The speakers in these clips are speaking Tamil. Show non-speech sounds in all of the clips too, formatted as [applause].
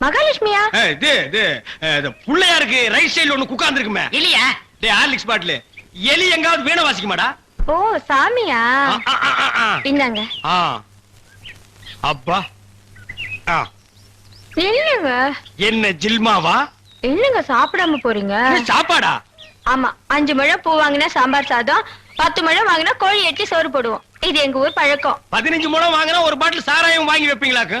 மகாலட்சுமியா? இது இது புள்ளையாருக்கு ரைட் சைடுல ஒண்ணு குக்காந்து இருக்குமே இல்லையா? டே ஹார்லிக்ஸ் பாட்டில் எலி எங்காவது வீணை வாசிக்க மாடா ஓ சாமியா. இந்தாங்க. அப்பா. இல்லங்க என்ன ஜில்மாவா? இல்லங்க சாப்பிடாம போறீங்க? சாப்பாடா? ஆமா அஞ்சு முழம் பூ வாங்கினா சாம்பார் சாதம் பத்து முழம் வாங்கினா கோழி எட்டி சோறு போடுவோம். இது எங்க ஊர் பழக்கம். பதினஞ்சு முழம் வாங்கினா ஒரு பாட்டில் சாராயம் வாங்கி வைப்பீங்களாக்கு?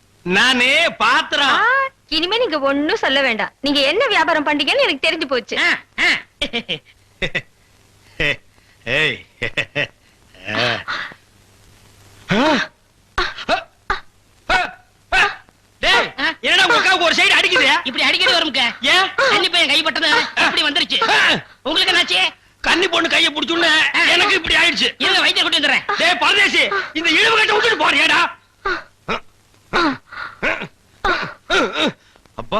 நானே பாத்திரம் இனிமே நீங்க ஒண்ணும் சொல்ல வேண்டாம். நீங்க என்ன வியாபாரம் பண்றீங்கன்னு எனக்கு தெரிஞ்சு போச்சு. என்னடா உங்க அக்காவுக்கு ஒரு சைடு அடிக்குது? இப்படி அடிக்கடி வரும்க்க ஏன் தண்ணி பையன் கைப்பட்டது இப்படி வந்துருச்சு. உங்களுக்கு என்னாச்சு? கன்னி பொண்ணு கைய புடிச்சுன்னு எனக்கு இப்படி ஆயிடுச்சு. இருங்க வைத்தியம் கொண்டு வந்துடுறேன். டேய் பரதேசி இந்த இழுவு கட்ட விட்டுட்டு போறியாடா அப்பா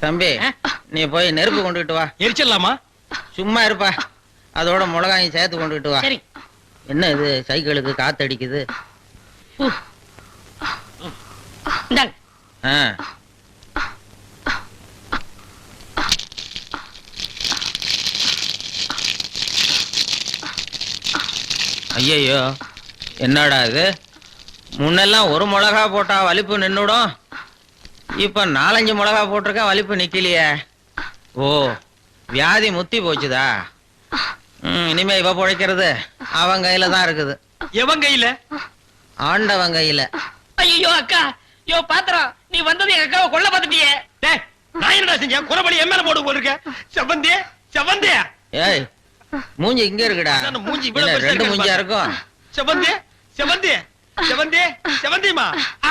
தம்பி? நீ போய் நெருப்பு கொண்டுகிட்டு வா. எரிச்சிடலாமா? சும்மா இருப்பா. அதோட மிளகாயும் சேர்த்து கொண்டுகிட்டு வா. சரி. என்ன இது? சைக்கிளுக்கு காத்தடிக்குது. இந்தாங்க. ஆ. ஐயையோ என்னடா இது? முன்னெல்லாம் ஒரு மிளகா போட்டா வலிப்பு நின்னுடும். இப்ப நாலஞ்சு மிளகா போட்டிருக்கா வலிப்பு நிக்கலையே. ஓ வியாதி முத்தி போச்சுதா? இனிமே இவ பிழைக்கிறது அவன் கையில தான் இருக்குது. எவன் கையில? ஆண்டவன் கையில. ஐயோ அக்கா. யோ பாத்திரம் நீ வந்தது எங்க அக்காவை கொல்ல பார்த்துட்டியே. டேய் நான் என்னடா செஞ்சேன்? குறபடி என் மேல போட்டு போயிருக்க. செவந்தே செவந்தே ஏய் மூஞ்சி இங்க இருக்குடா. மூஞ்சி இவ்வளவு என்ன, ரெண்டு மூஞ்சியா. இருக்கும்? செவந்தே செவந்தே செவந்தே செவந்திமா ஆ,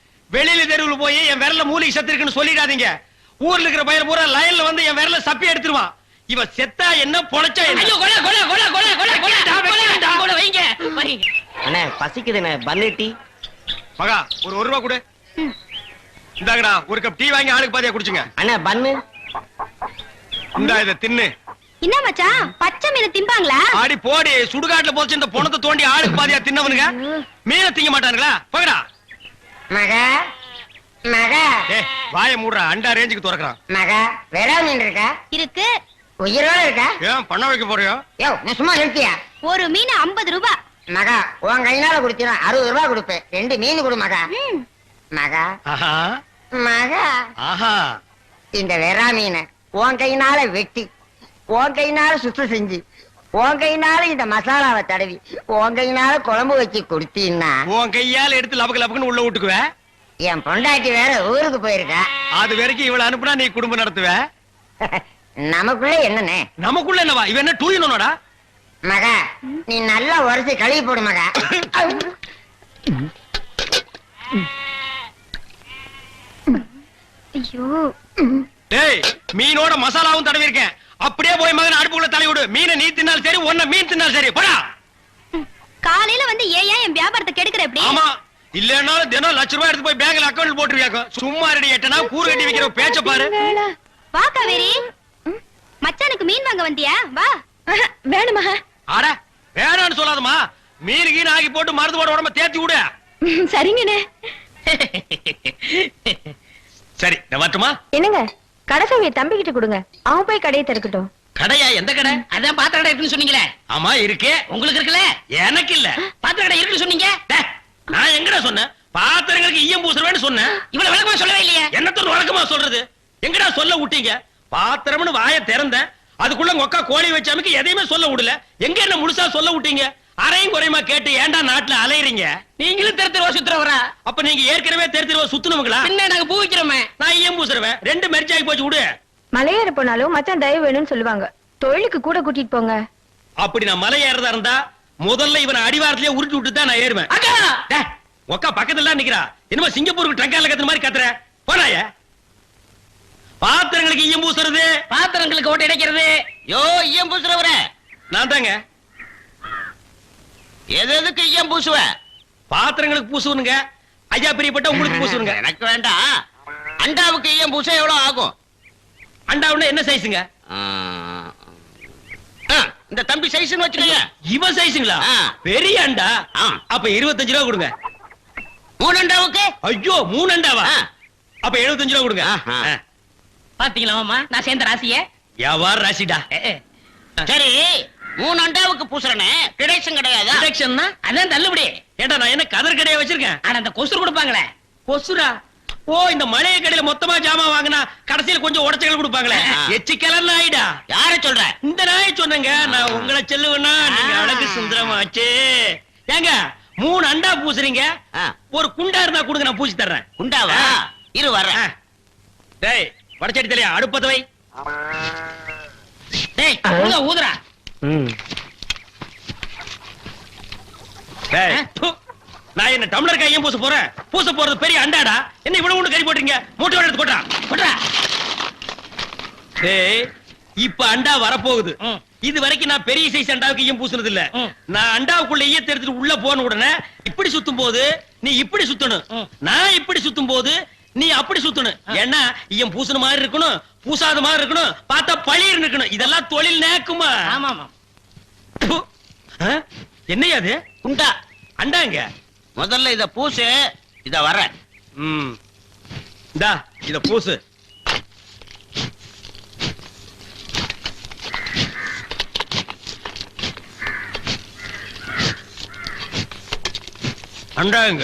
வெளியில தெருவில் போய் என் விரல மூலிகை சத்து இருக்குன்னு சொல்லிடாதீங்க. ஊர்ல இருக்கிற பையன் பூரா லைன்ல வந்து என் விரல சப்பி எடுத்துருவான். இவ செத்தா என்ன பொழைச்சா என்ன? கொலை கொலை வைங்க அண்ணே பசிக்குதுண்ணே பன்னெட்டி மகா ஒரு ஒரு ரூபா கொடு. இந்தாங்கடா ஒரு கப் டீ வாங்கி ஆளுக்கு பாதியா குடிச்சுங்க. அண்ணே பன்னு இந்தா இத தின்னு. என்ன மச்சான்? பச்சை மீனை திம்பாங்களா ஆடி போடி சுடுகாட்டுல போச்சு இந்த பொணத்தை தோண்டி ஆளுக்கு பாதியா தின்னவனுங்க. மீனை திங்க மாட்டானுங்களா? போகடா மக மக. ஏ வாய மூடுறா அண்டா ரேஞ்சுக்கு திறக்கிறான். மக வெடா மீன் இருக்கா? இருக்கு. உயிரோட இருக்கா? ஏன் பண்ண வைக்க போறியோ? யோ நீ சும்மா நிறுத்தியா? ஒரு மீன் ஐம்பது ரூபாய் மகா உன் கையினால குடுத்தீனா அறுபது ரூபாய் கொடுப்பேன். ரெண்டு மீன் கொடு மகா. மகா. ஆஹா. மகா. ஆஹா. இந்த வெறா மீனை உன் கையினால வெட்டி உன் கையினால சுத்தம் செஞ்சு உன் கையினால இந்த மசாலாவை தடவி உன் கையினால குழம்பு வச்சு கொடுத்தீன்னா உன் கையால எடுத்து லபக்கு லபக்குன்னு உள்ள விட்டுக்குவ என் பொண்டாட்டி வேற ஊருக்கு போயிருக்கா. அது வரைக்கும் இவள அனுப்புனா நீ குடும்பம் நடத்துவ? [laughs] நமக்குள்ள என்னண்ணே? நமக்குள்ள என்னவா? இவ என்ன டூயினோடா மகா நீ நல்லா உரைச்சு கழுவி போடு மகா. ஐயோ. டேய் மீனோட மசாலாவும் தடவி இருக்கேன் அப்படியே போய் மகன் அடுப்புக்குள்ள தலை விடு. மீனை நீ தின்னாலும் சரி ஒன்ன மீன் தின்னாலும் சரி. போடா. காலையில வந்து ஏன் ஏன் என் வியாபாரத்தை கெடுக்கிற எப்படி ஆமா. இல்லன்னாலும் தினம் லட்ச ரூபாய் எடுத்து போய் பேங்க்ல அக்கவுண்ட் போட்டுருவியாக்கும் சும்மா ரெடி எட்டனா கூறு கட்டி வைக்கிற பேச்ச பாரு. வா காவேரி. மச்சானுக்கு மீன் வாங்க வந்தியா? வா. வேணுமா? அட வேணான்னு சொல்லாதம்மா. மீன் கீன் ஆகி போட்டு மருந்து போட உடம்ப தேத்தி விடு. சரிங்கண்ணே. சரி நான் வரட்டுமா? என்னங்க? கடைசாவிய தம்பி கிட்ட கொடுங்க. அவன் போய் கடையை திறக்கட்டும். கடையா? எந்த கடை? அதான் பாத்திர கடை இருக்குன்னு சொன்னீங்களே. ஆமா இருக்கே. உங்களுக்கு இருக்குல்ல? எனக்கு இல்ல. பாத்திர கடை இருக்குன்னு சொன்னீங்க? நான் எங்கடா சொன்னேன்? பாத்திரங்களுக்கு ஈயம் பூசுறவேன்னு சொன்னேன். இவ்வளவு விளக்கமா சொல்லவே இல்லையே. என்னத்தோட வழக்கமா சொல்றது? எங்கடா சொல்ல விட்டீங்க? பாத்திரம்னு வாய திறந்தேன். அதுக்குள்ள உங்க கோழி வச்சாமைக்கு எதையுமே சொல்ல விடல. எங்க என்ன முழுசா சொல்ல விட்டீங்க? அரையும் குறையுமா கேட்டு ஏன்டா நாட்டுல அலையறீங்க? நீங்களும் தெரு தெருவா சுத்துறவரா? அப்ப நீங்க ஏற்கனவே தெரு தெருவா சுத்துனவங்களா பின்ன நாங்க பூ வைக்கிறோமே. நான் ஈயம் பூசுறவன். ரெண்டு மெரிச்சாகி போச்சு விடு. மலையேற போனாலும் மச்சான் தயவு வேணும்னு சொல்லுவாங்க. தொழிலுக்கு கூட கூட்டிட்டு போங்க. அப்படி நான் மலை ஏறதா இருந்தா முதல்ல இவனை அடிவாரத்திலேயே உருட்டி விட்டு தான் நான் ஏறுவேன். அக்கா! டேய், உக்கா பக்கத்துல நிக்கிறா. என்னமோ சிங்கப்பூருக்கு ட்ரங்கால கத்துற மாதிரி கத்துற. போனாய. பாத்திரங்களுக்கு ஈயம் பூசுறது. பாத்திரங்களுக்கு ஓட்டு இடைக்கிறது யோ ஈயம் பூசுறவரே. நான் தாங்க. எது எதுக்கு ஈயம் பூசுவ? பாத்திரங்களுக்கு பூசுவனுங்க. ஐயா பிரியப்பட்ட உங்களுக்கு பூசுவனுங்க. எனக்கு வேண்டாம் அண்டாவுக்கு ஈயம் பூச எவ்வளவு ஆகும்? அண்டாவுல என்ன சைஸுங்க இந்த தம்பி சைஸ்னு வச்சுக்கோங்க. இவன் சைஸுங்களா. பெரிய அண்டா? ஆ. அப்ப இருபத்தஞ்சு ரூபா கொடுங்க. மூணு அண்டாவுக்கு? ஐயோ மூணு அண்டாவா. அப்ப எழுபத்தஞ்சு ரூபா கொடுங்க. பாத்தீங்களா மாமா நான் சேர்ந்த ராசிய? வியாபார ராசிடா? சரி. மூணு அண்டாவுக்கு பூசுறனே. கிடைச்சும் கிடையாதா. ரிடக்ஷன்னா அதான் தள்ளுபடி. ஏண்டா நான் என்ன கதர் கடையை வச்சிருக்கேன்? ஆனா அந்த கொசுறு கொடுப்பாங்களே. கொசுரா? ஓ இந்த மளிகை கடையில மொத்தமா ஜாமான் வாங்கினா கடைசியில கொஞ்சம் உடச்சல் கொடுப்பாங்களே. எச்சி கலர்ல ஆயிடா. யார சொல்ற? இந்த நாயை சொன்னேங்க. நான் உங்களை செல்லுவேன்னா நீங்க. அழகு சுந்தரமாச்சே. ஏங்க மூணு அண்டா பூசுறீங்க. ஒரு குண்டா இருந்தா கொடுங்க நான் பூசி தர்றேன். குண்டாவா. இரு வர்றேன். டேய் வடச்சடி தலையா அடுப்பத்த வை டேய் ஊதா ஊதுறா. நான் என்ன டம்ளர் கையும் பூச போறேன்? பூச போறது பெரிய அண்டாடா. என்ன இவ்வளவு ஒண்ணு கறி போட்டீங்க மூட்டை எடுத்து போட்டா போட்றா டேய் இப்ப அண்டா வரப்போகுது. இது வரைக்கும் நான் பெரிய சைஸ் அண்டாவுக்கு ஈயம் பூசுனது இல்ல. நான் அண்டாவுக்குள்ள ஈயத்தை எடுத்துட்டு உள்ள போன உடனே இப்படி சுத்தும் போது நீ இப்படி சுத்தணும். நான் இப்படி சுத்தும் போது நீ அப்படி சுத்தணும் ஏன்னா ஈயம் பூசுன மாதிரி இருக்கணும் பூசாத மாதிரி இருக்கணும் பார்த்தா பளிர் இருக்கணும் இதெல்லாம் தொழில் நேக்குமா? ஆமா ஆமா ப்பு. ஆ? என்னய்யா அது? குண்டா. அண்டாங்க. முதல்ல இத பூசு இத வர்றேன் ம். இந்தா இத பூசு. அண்டாங்க.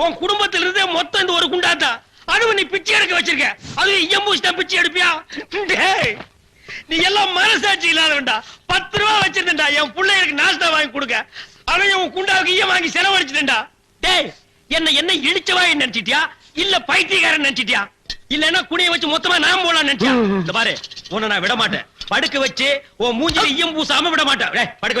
உன் குடும்பத்துல இருந்தே மொத்தம் இந்த ஒரு குண்டாத்தா? அதுவும் நீ பிச்சை எடுக்க வச்சிருக்க. அது ஐயம்பூசிட்டா பிச்சை எடுப்பியா? நீ எல்லாம் மனசாட்சி இல்லாதவன்டா. பத்து ரூபா வச்சிருந்தா என் பிள்ளைகளுக்கு நாஸ்தா வாங்கி கொடுக்க. அவன் உன் குண்டாவுக்கு ஈயம் வாங்கி செலவழிச்சிட்டா டேய் என்ன என்ன இழிச்சவாய் நினைச்சிட்டியா? இல்ல பைத்தியக்காரன் நினைச்சிட்டியா? இல்லன்னா குனிய வச்சு மொத்தமா நான் போலாம் நினைச்சியா இந்த பாரு உன்னை நான் விட மாட்டேன் படுக்க வச்சு உன் மூஞ்சில ஈயம் பூசாம விட மாட்டேன் படுக்க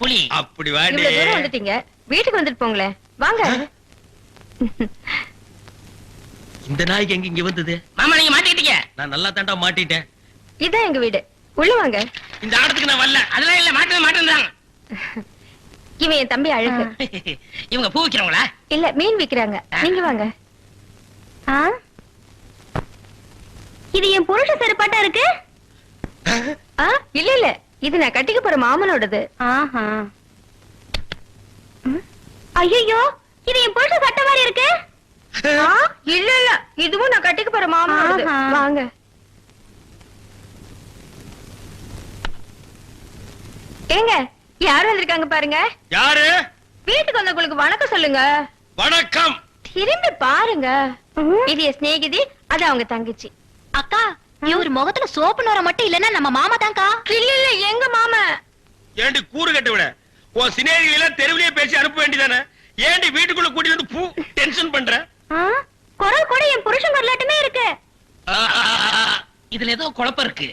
புலி. அப்படி இவ்வளவு தூரம் வாடி வந்துட்டீங்க. வீட்டுக்கு வந்துட்டு போங்களேன். வாங்க. இந்த நாய்க்கு எங்க இங்க வந்தது? மாமா நீங்க மாட்டிக்கிட்டீங்க. நான் நல்லா தாண்டா மாட்டிட்டேன். இதான் எங்க வீடு. உள்ள வாங்க. இந்த ஆடத்துக்கு நான் வரல. அதெல்லாம் இல்ல மாட்டவே மாட்டேன்றாங்க. இவன் என் தம்பி அழகு. இவங்க பூ விக்கிறவங்களா? இல்ல மீன் விக்கிறாங்க. நீங்க வாங்க. இது என் புருஷ செருப்பாட்டா இருக்கு? ஆ, இல்ல இல்ல. இது நான் கட்டிக்க போற மாமனோடது. ஐயோ இது என் புருஷ சட்டை மாதிரி இருக்கு? ஆ, இல்ல இல்ல. இதுவும் நான் கட்டிக்க போற மாமனோடது. வாங்க. ஏங்க யார் வந்திருக்காங்க பாருங்க? யாரு? வீட்டுக்கு வந்தவங்களுக்கு வணக்கம் சொல்லுங்க. வணக்கம். திரும்பி பாருங்க. இது என் சிநேகிதி அது அவங்க தங்கச்சி. அக்கா இவர் முகத்துல சோப்பு நோர மட்டும் இல்லன்னா நம்ம மாமா தான்க்கா. இல்ல இல்ல எங்க மாமா? ஏண்டி கூறு கட்டு விட? உன் சினேரிகளை எல்லாம் தெருவிலேயே பேசி அனுப்ப வேண்டியதானே? ஏண்டி வீட்டுக்குள்ள கூட்டி வந்து பூ டென்ஷன் பண்ற? குரல் கூட என் புருஷன் வரலாட்டுமே இருக்கு. இதுல ஏதோ குழப்பம் இருக்கு.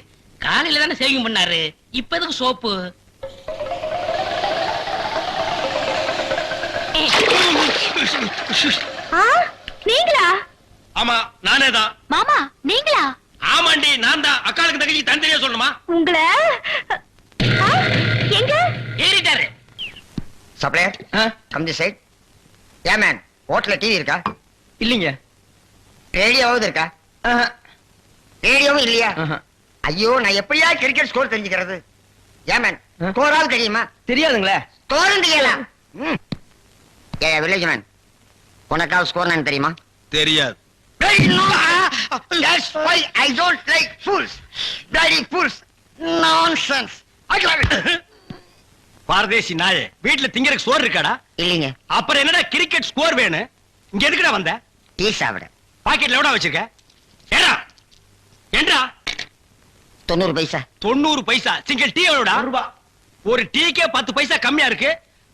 காலையில தானே சேவிங் பண்ணாரு. இப்ப எதுக்கு சோப்பு? நீங்களா? ஆமா நானே தான். மாமா நீங்களா? ஆமாண்டி நான் தான். அக்காளுக்கு தங்கச்சி தனித்தனியா சொல்லணுமா? உங்கள? எங்க? ஏறிட்டாரு. Supplier come the side hey man ஹோட்டல்ல டிவி இருக்கா? இல்லைங்க. ரேடியோவாவது இருக்கா? ஆஹா, ரேடியோவும் இல்லையா. ஐயோ நான் எப்படியா கிரிக்கெட் ஸ்கோர் தெரிஞ்சுக்கிறது? ஏ மேன் ஆ? ஸ்கோராவது தெரியுமா? தெரியாதுங்களே. ஸ்கோரும் தெரியலாம் ம். ஏ வில்லேஜ் மேன் உனக்காவது ஸ்கோர் நான் தெரியுமா? தெரியாது. That's why I don't like fools. Bloody fools. Nonsense. I love it. பாரதேசி நாயே வீட்டுல திங்கறதுக்கு சோறு இருக்காடா? இல்லைங்க. அப்புறம் என்னடா கிரிக்கெட் ஸ்கோர் வேணும் இங்க எதுக்குடா வந்த? டீ சாப்பிட. பாக்கெட்ல எவ்வளவு வச்சிருக்க? ஏடா. ஏண்டா? தொண்ணூறு பைசா. தொண்ணூறு பைசா. சிங்கிள் டீ எவ்வளவுடா ஒரு டீக்கே பத்து பைசா கம்மியா இருக்கு.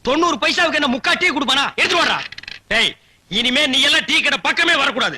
தொண்ணூறு பைசாவுக்கு என்ன முக்கா டீ கொடுப்பானா? எடுத்து வாடா. டேய் இனிமே நீ எல்லாம் டீ கடை பக்கமே வரக்கூடாது.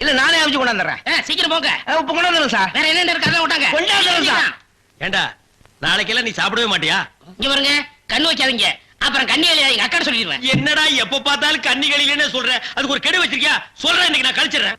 இல்ல நானே அவிச்சு கொண்டாந்துறேன். சீக்கிரம் போங்க. இப்ப கொண்டாந்துறேன் சார். வேற என்ன அதான் விட்டாங்க. கொண்டாந்து சார். ஏண்டா நாளைக்கெல்லாம் நீ சாப்பிடவே மாட்டியா? இங்க பாருங்க கண்ணு வைக்காதீங்க அப்புறம் கண்ணி எங்க அக்கா சொல்லிடுவேன். என்னடா எப்ப பார்த்தாலும் கன்னிகளிலே சொல்ற? அதுக்கு ஒரு கெடு வச்சிருக்கியா? சொல்றேன் இன்னைக்கு நான் கழிச்சிடுறேன்.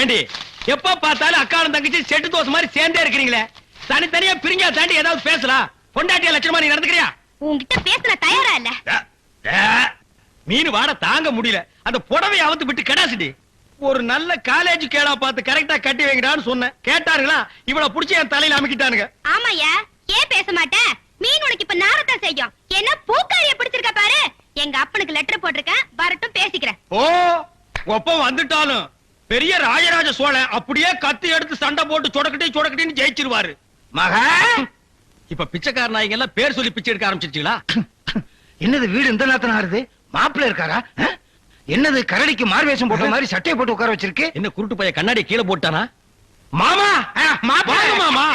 ஏண்டி எப்ப பார்த்தாலும் அக்காலும் தங்கச்சி செட்டு தோசை மாதிரி சேர்ந்தே இருக்கிறீங்களே? தனித்தனியா பிரிஞ்சா தாண்டி ஏதாவது பேசலாம். பொண்டாட்டிய லட்சணமா நீ நடந்துக்கிறியா? உன்கிட்ட பேச தயாரா இல்ல? மீன் வாட தாங்க முடியல. அந்த புடவை அவுத்து விட்டு கடாசிடி ஒரு நல்ல காலேஜ் கேளா பார்த்து கரெக்டா கட்டி வைங்கடான்னு சொன்னேன். கேட்டாருங்களா இவள புடிச்சு என் தலையில அமைக்கிட்டானுங்க. ஆமாயா ஏன் பேச மாட்டேன் மீன் உனக்கு இப்ப நாரத்தான் செய்யும். என்ன பூக்காரிய பிடிச்சிருக்க பாரு? எங்க அப்பனுக்கு லெட்டர் போட்டிருக்கேன் வரட்டும் பேசிக்கிறேன். ஓ ஒப்பம் வந்துட்டாலும். பெரிய ராஜராஜ சோழன் அப்படியே கத்தி எடுத்து சண்டை போட்டு சொடக்கட்டி சொடக்கட்டின்னு ஜெயிச்சிருவாரு. மகா! இப்ப பிச்சைக்கார நாய்ங்க எல்லாம் பேர் சொல்லி பிச்சை எடுக்க ஆரம்பிச்சிருச்சீங்களா? என்னது வீடு இந்த நேரத்துல ஆறுது மாப்பிள்ள இருக்காரா? என்னது கரடிக்கு மார்வேஷம் போட்ட மாதிரி சட்டையை போட்டு உட்கார வச்சிருக்கு? என்ன குருட்டு பைய கண்ணாடி கீழே போட்டானா? மாமா! மாமா!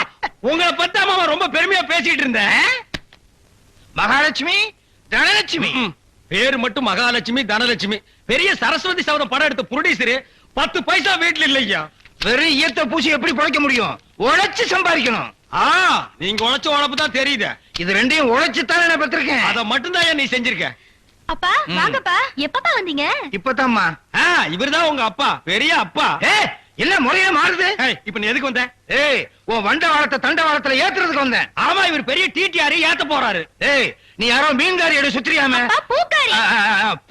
உங்களை பத்தா மாமா ரொம்ப பெருமையா பேசிட்டு இருந்தேன். மகாலட்சுமி தனலட்சுமி. பேரு மட்டும் மகாலட்சுமி தனலட்சுமி. பெரிய சரஸ்வதி சபதம் படம் எடுத்த புரொடியூசரு பத்து பைசா வீட்டுல இல்லையா? வெறும் ஈயத்தை பூசி எப்படி பிழைக்க முடியும்? உழைச்சு சம்பாதிக்கணும். ஆ நீங்க உழைச்ச உழைப்பு தான் தெரியுது. இது ரெண்டையும் உழைச்சு தானே நான் பெற்றிருக்கேன். அத மட்டும் தான் நீ செஞ்சிருக்க. அப்பா வாங்கப்பா. எப்பப்பா வந்தீங்க? இப்பதாம்மா. ஆ, இவர்தான் உங்க அப்பா. பெரிய அப்பா. ஏ என்ன முறையே மாறுது? இப்ப நீ எதுக்கு வந்த? ஏய் உன் வண்ட வாழத்தை தண்ட வாழத்துல ஏத்துறதுக்கு வந்தேன். ஆமா இவர் பெரிய டிடிஆர் ஏத்த போறாரு. ஏய் நீ யாரோ மீன்காரியோட சுத்திரியாம? பூக்காரி.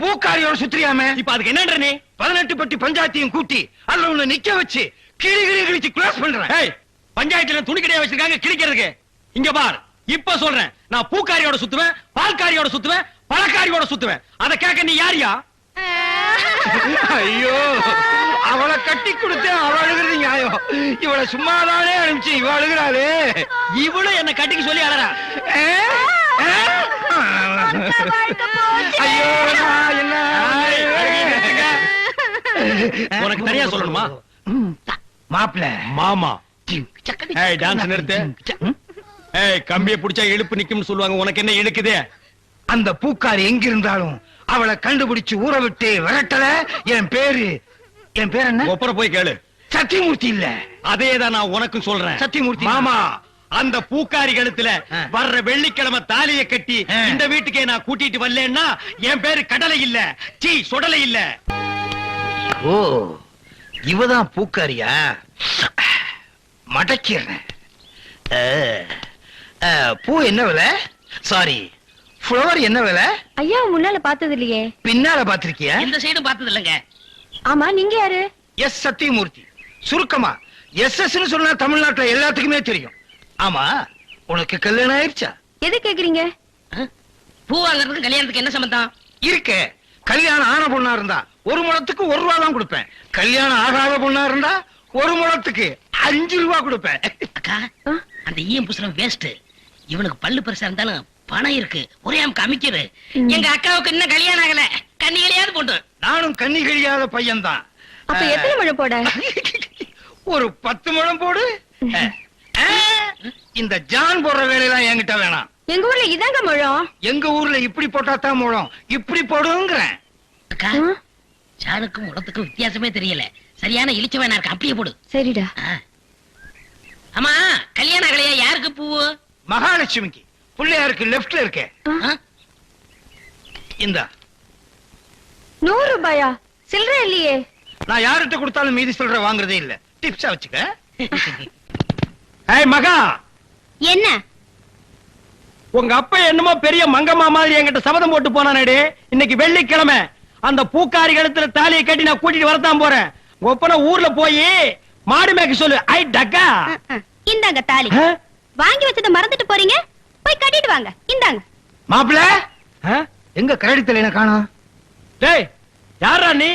பூக்காரியோட சுத்திரியாம? இப்ப அதுக்கு என்னன்ற நீ? பதினெட்டு பட்டி பஞ்சாயத்தையும் கூட்டி அதுல உன்னை நிக்க வச்சு கிளி கிளி கிழிச்சு க்ளோஸ் பண்றேன். ஏய் பஞ்சாயத்துல துணி கடையா வச்சிருக்காங்க கிழிக்கிறதுக்கு. இங்க பார் இப்ப சொல்றேன். நான் பூக்காரியோட சுத்துவேன் பால்காரியோட சுத்துவேன் பழக்காரியோட சுத்துவேன். அத கேட்க நீ யாரியா? ஐயோ அவளை கட்டி கொடுத்து அவ அழுகிறது நியாயம். இவளை சும்மாதானே அனுப்பிச்சு இவ அழுகிறாளே. இவளும் என்ன கட்டிக்க சொல்லி அழறா? ஐயோ நான் என்ன? உனக்கு தனியா சொல்லணுமா? மாப்பிள்ள. மாமா. ஏய் டான்ஸ் நிறுத்து. ஏய் கம்பிய புடிச்சா இழுப்பு நிக்கும்னு சொல்லுவாங்க. உனக்கு என்ன இழுக்குது? அந்த பூக்காரி எங்க இருந்தாலும் அவளை கண்டுபிடிச்சு ஊற விட்டு விரட்டல. என் பேரு என் பேர் என்ன? ஒப்பர போய் கேளு. சத்தியமூர்த்தி இல்ல. அதே தான் நான் உனக்கும் சொல்றேன். சத்தியமூர்த்தி. மாமா அந்த பூக்காரி கழுத்துல. வர்ற வெள்ளிக்கிழமை தாலிய கட்டி. இந்த வீட்டுக்கே நான் கூட்டிட்டு வரலன்னா என் பேரு கடலை இல்ல சீ சுடலை இல்ல. ஓ இவதான் பூக்காரியா? மடக்கிறேன் பூ என்ன விலை? சாரி ஃப்ளவர் என்ன விலை? ஐயா முன்னால பார்த்தது இல்லையே பின்னால பாத்திருக்கியா இந்த சைடும் பார்த்தது இல்லைங்க ஆமா நீங்க யாரு? எஸ் சத்தியமூர்த்தி. சுருக்கமா எஸ் எஸ் சொன்னா தமிழ்நாட்டுல எல்லாத்துக்குமே தெரியும். ஆமா உனக்கு கல்யாணம் ஆயிடுச்சா? எது கேக்குறீங்க? பூ வாங்குறதுக்கு கல்யாணத்துக்கு என்ன சம்பந்தம்? இருக்க. கல்யாணம் ஆன பொண்ணா இருந்தா ஒரு முழத்துக்கு ஒரு ரூபா தான் கொடுப்பேன். கல்யாணம் ஆகாத பொண்ணா இருந்தா ஒரு முழத்துக்கு அஞ்சு ரூபா கொடுப்பேன். அக்கா? அந்த ஈயம் புசுரம் வேஸ்ட் இவனுக்கு பல்லு பெருசா இருந்தாலும் பணம் இருக்கு. ஒரே அமுக்கு அமைக்கிறது. எங்க அக்காவுக்கு இன்னும் கல்யாணம் ஆகல. கண்ணிகளையாவது போட்டு. நானும் கண்ணி கழியாத பையன்தான். அப்ப எத்தனை மழை போட? ஒரு பத்து முழம் போடு. இந்த ஜான் போடுற வேலையெல்லாம் என்கிட்ட வேணாம். எங்க ஊர்ல இதாங்க முழம்? எங்க ஊர்ல இப்படி போட்டா தான் முழம். இப்படி போடுங்கிறேன். அக்கா ஆ? சாணுக்கும் உடத்துக்கும் வித்தியாசமே தெரியல. சரியான இழிச்சவனா இருக்கு? அப்படியே போடு. சரிடா. ஆ. ஆமா கல்யாணம் ஆகலையா யாருக்கு பூவு மகாலட்சுமிக்கு. பிள்ளையாருக்கு லெப்ட்ல இருக்க. ஆ? இந்த. நூறு ரூபாயா? சில்லற இல்லையே. நான் யார்கிட்ட கொடுத்தாலும் மீதி சொல்ற வாங்குறதே இல்ல. டிப்ஸா வச்சுக்க. [laughs] ஏய் மகா! என்ன? உங்க அப்பா என்னமோ பெரிய மங்கம்மா மாதிரி என்கிட்ட சபதம் போட்டு போனானேடி. இன்னைக்கு வெள்ளிக்கிழமை. அந்த பூக்காரி கழுத்துல தாலியை கட்டி நான் கூட்டிட்டு வரத்தான் போறேன். ஒப்பன ஊர்ல போய் மாடு மேய்க்க சொல்லு. ஐ டக்கா. இந்தாங்க தாலி? வாங்கி வச்சதை மறந்துட்டு போறீங்க? போய் கட்டிட்டு வாங்க. இந்தாங்க. மாப்பிள்ள? ஆ? எங்க கரடி தலையில காணோம்? டேய் யாரா நீ?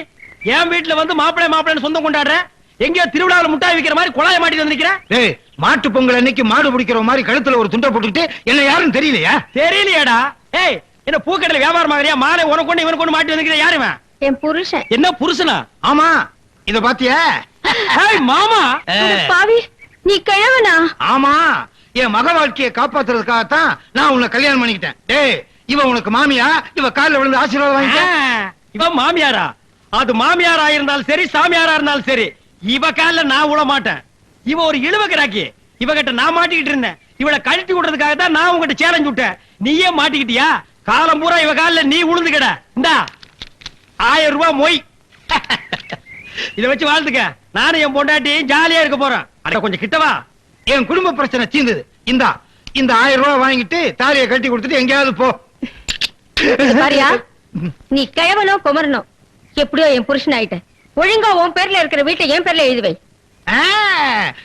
என் வீட்டுல வந்து மாப்பிள்ளை மாப்பிள்ளைன்னு சொந்தம் கொண்டாடுற? எங்கேயோ திருவிழாவில் முட்டாய் விக்கிற மாதிரி குழாய மாட்டிட்டு வந்து நிக்கிற டேய் மாட்டு பொங்கல் அன்னைக்கு மாடு பிடிக்கிற மாதிரி கழுத்துல ஒரு துண்டை போட்டுக்கிட்டு என்ன யாருன்னு தெரியலையா? தெரியலையாடா. ஏய் என்ன பூக்கடையில வியாபாரம் ஆகறியா மாலை உனக்கு கொண்டு இவனுக்கு கொண்டு மாட்டி வந்து யாருமே என் புருஷன். என்ன புருஷனா? ஆமா இத பாத்தியா? ஏய் மாமா. பாவி நீ கிழவனா? ஆமா என் மக வாழ்க்கையை காப்பாத்துறதுக்காகத்தான் நான் உன்னை கல்யாணம் பண்ணிக்கிட்டேன். டேய் இவ உனக்கு மாமியா? இவ கால்ல விழுந்து ஆசீர்வாதம் வாங்கிக்க ஆ, இவ மாமியாரா? அது மாமியாரா இருந்தாலும் சரி சாமியாரா இருந்தாலும் சரி. இவ கால்ல நான் விட மாட்டேன். இவ ஒரு இழுவ கிராக்கி இவகிட்ட நான் மாட்டிக்கிட்டு இருந்தேன். இவளை கழட்டி விடுறதுக்காக தான் நான் உங்ககிட்ட சேலஞ்ச் விட்டேன். நீயே மாட்டிக்கிட்டியா? காலம் பூரா இவ கால்ல நீ உளுந்து கிட. இந்தா. ஆயிரம் ரூபாய் மொய். [laughs] இத வச்சு வாழ்த்துக்க நானும் என் பொண்டாட்டி ஜாலியா இருக்க போறேன். அட கொஞ்சம் கிட்டவா என் குடும்ப பிரச்சனை தீர்ந்தது இந்தா. இந்த ஆயிரம் ரூபாய் வாங்கிட்டு தாலியை கட்டி கொடுத்துட்டு எங்கேயாவது போ. [laughs] நீ கிழவனோ குமரனோ எப்படியோ என் புருஷன் ஆயிட்ட ஒழுங்கா உன் பேர்ல இருக்கிற வீட்டை என் பேர்ல எழுதி வை. ஆ,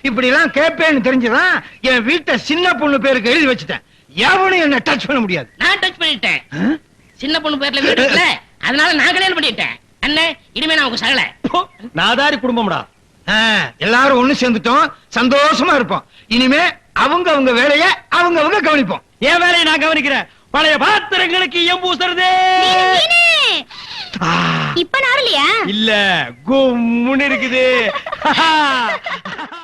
இப்படி எல்லாம் கேட்பேன்னு தெரிஞ்சுதான் என் வீட்டை சின்ன பொண்ணு பேருக்கு எழுதி வச்சுட்டேன். எவனும் என்ன டச் பண்ண முடியாது. நான் டச் பண்ணிட்டேன். சின்ன பொண்ணு பேர்ல வீடு இருக்குல்ல அதனால நான் கல்யாணம் பண்ணிட்டேன். அண்ணே இனிமே நான் உங்க சகல. நாதாரி குடும்பம்டா. எல்லாரும் ஒண்ணு சேர்ந்துட்டோம். சந்தோஷமா இருப்போம். இனிமே அவங்க அவங்க வேலைய அவங்க அவங்க கவனிப்போம். என் வேலையை நான் கவனிக்கிறேன். பழைய பாத்திரங்களுக்கு எம் பூசுறதே இப்ப நாரலையா இல்ல கும்முன்னு இருக்குது. [laughs]